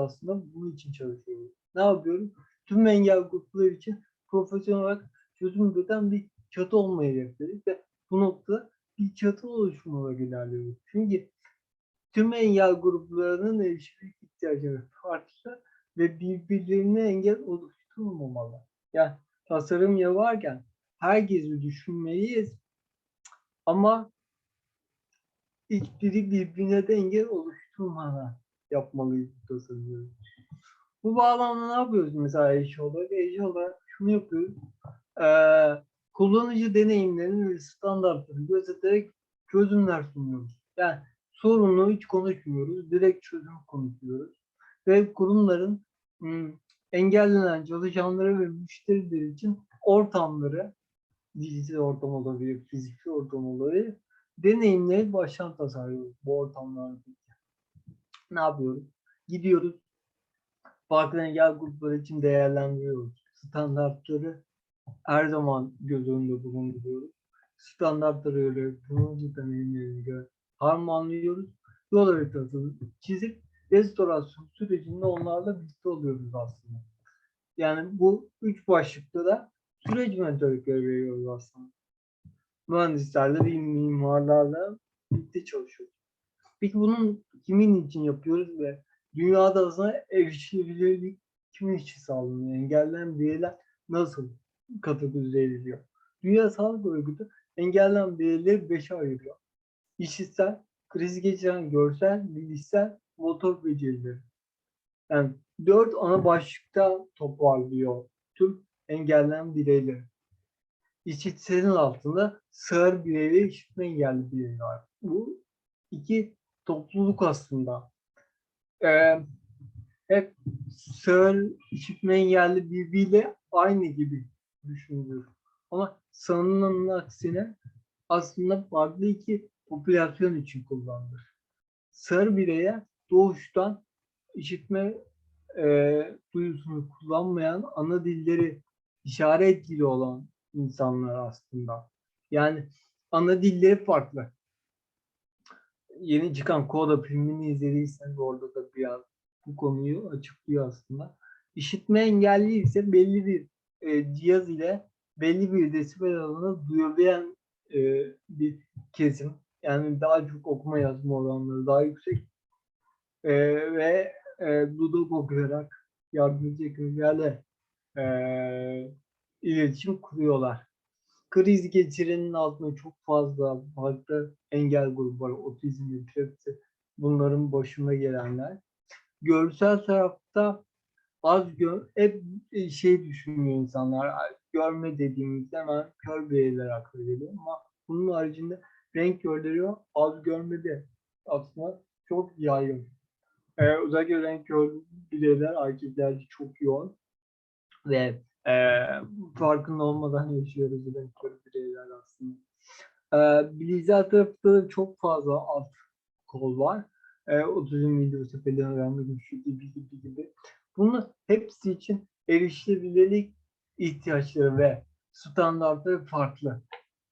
aslında bunun için çalışıyoruz. Ne yapıyoruz? Tüm engel grupları için profesyonel olarak çözüm üreten bir çatı olmayı hedefledik ve bu noktada bir çatı oluşumuna ilerliyoruz. Çünkü tüm engel gruplarının erişimlik ihtiyacları farklı ve birbirlerine engel oluşturmamalı. Yani tasarım yaparken herkesi düşünmeliyiz ama hiçbiri birbirine de engel oluşturmadan yapmalıyız tasarımları. Bu bağlamda ne yapıyoruz mesela eşi olarak? Eşi olarak şunu yapıyoruz. Ee, kullanıcı deneyimlerini ve standartları gözeterek çözümler sunuyoruz. Yani sorunu hiç konuşmuyoruz. Direkt çözüm konuşuyoruz. Ve kurumların ım, engellenen çalışanları ve müşteriler için ortamları dijital ortam olabilir, fiziki ortam olabilir. Deneyimleri baştan tasarlıyoruz bu ortamlarda. Ne yapıyoruz? Gidiyoruz. Farklı engel grupları için değerlendiriyoruz. Standartları her zaman göz önünde bulunduruyoruz. Standartlara göre, kullanıcı deneyimlerine göre harmanlıyoruz. Yol haritasını çizip restorasyon sürecinde onlarla birlikte oluyoruz aslında. Yani bu üç başlıkta da süreç mentorlukları veriyoruz aslında. Mühendislerle değil mimarlarla birlikte çalışıyoruz. Peki bunun kimin için yapıyoruz ve dünyada aslında erişilebilirlik kimin için sağlanıyor? Engellenen bireyler nasıl kategorize ediliyor? Dünya Sağlık Örgütü engellenen bireyleri beşe ayırıyor. İşitsel, kriz geçiren görsel, bilişsel, motor becerileri. Yani dört ana başlıkta toparlıyor tüm engellenen bireyleri. İşitselin altında sağır birey ve işitme engelli birey var. Bu iki topluluk aslında. Ee, hep sağır, işitme engelli birbiriyle aynı gibi düşünülür. Ama sanılanın aksine aslında farklı iki popülasyon için kullanılır. Sağır bireye doğuştan işitme e, duyusunu kullanmayan ana dilleri işaret dili olan insanlar aslında. Yani ana dilleri farklı. Yeni çıkan Koda filmini izlediyseniz orada da biraz bu konuyu açıklıyor aslında. İşitme engelli ise belli bir e, cihaz ile belli bir desibel alanı duyabilen e, bir kesim. Yani daha çok okuma yazma oranları daha yüksek. E, ve e, dudak okuyarak yardımcı ekiplerle e, iletişim kuruyorlar. Kriz geçirenin altında çok fazla farklı engel grubu var. Otizm, epilepsi bunların başına gelenler. Görsel tarafta az gör, hep şey düşünüyor insanlar. Görme dediğimizde hemen kör bireyler akla geliyor ama bunun haricinde renk görülüyor. Az görmede aslında çok yaygın. Ee, özellikle renk kör bireyler erkeklerde çok yoğun ve e, farkında olmadan yaşıyoruz renk kör bireyler aslında. Ee, bilgisayar tarafında da çok fazla alt kol var. Ee, otizm video sepeli öğrenme güçlüğü gibi gibi gibi. Bunun hepsi için erişilebilirlik ihtiyaçları ve standartları farklı.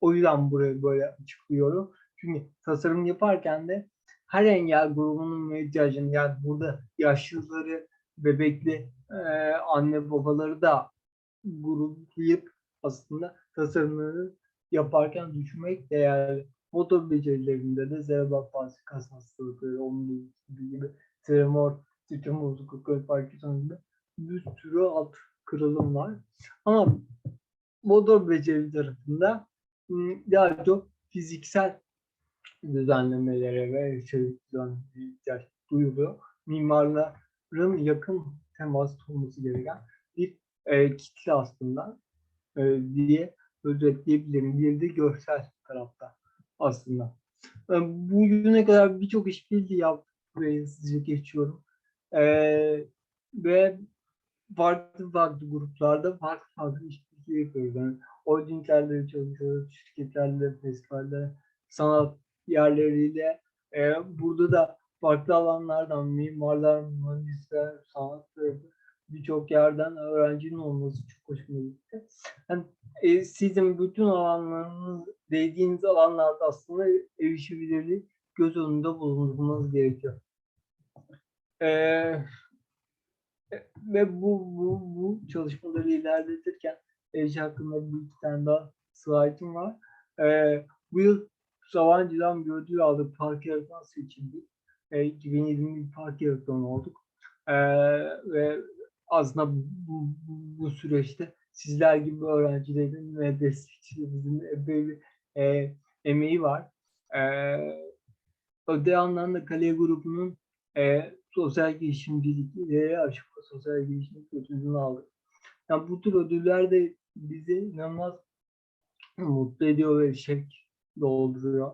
O yüzden burayı böyle açıklıyorum. Çünkü tasarım yaparken de her engel grubunun ihtiyacını yani burada yaşlıları, bebekli e, anne babaları da gruplayıp aslında tasarımları yaparken düşünmek değerli. Motor becerilerinde de zerbal palsi kas hastalıkları, onun gibi tremor, titreme bozuklukları, Parkinson gibi bir sürü alt kırılım var. Ama motor beceri tarafında daha çok fiziksel düzenlemelere ve içerik düzenlemelere ihtiyaç duyuluyor. Mimarların yakın temas olması gereken bir e, kitle aslında e, diye özetleyebilirim. Bir de görsel tarafta aslında. E, bugüne kadar birçok işbirliği yaptık. Buraya hızlıca geçiyorum. E, ve farklı farklı gruplarda farklı farklı işbirliği yapıyoruz. Yani holdinglerle çalışıyoruz, şirketlerle, festivaller, sanat yerleriyle. E, burada da farklı alanlardan mimarlar, mühendisler, sanat tarafı birçok yerden öğrencinin olması çok hoşuma gitti. Yani, e, sizin bütün alanlarınız, değdiğiniz alanlarda aslında erişilebilirliği göz önünde bulundurmanız gerekiyor. E, ve bu, bu, bu çalışmaları ilerletirken Ece hakkında bir iki tane daha slaytım var. Ee, bu yıl Sabancı'dan gördüğü aldığı park yaratan seçildi. E, 2020 bir park yaratan olduk. Ee, ve aslında bu, bu, bu süreçte sizler gibi öğrencilerin ve destekçilerimizin epey bir e, emeği var. Ee, öte yandan da Kale grubunun e, sosyal girişimcilikleri açık sosyal girişimcilik ödülünü aldık. Yani bu tür ödüller de bizi inanılmaz mutlu ediyor ve şevk dolduruyor.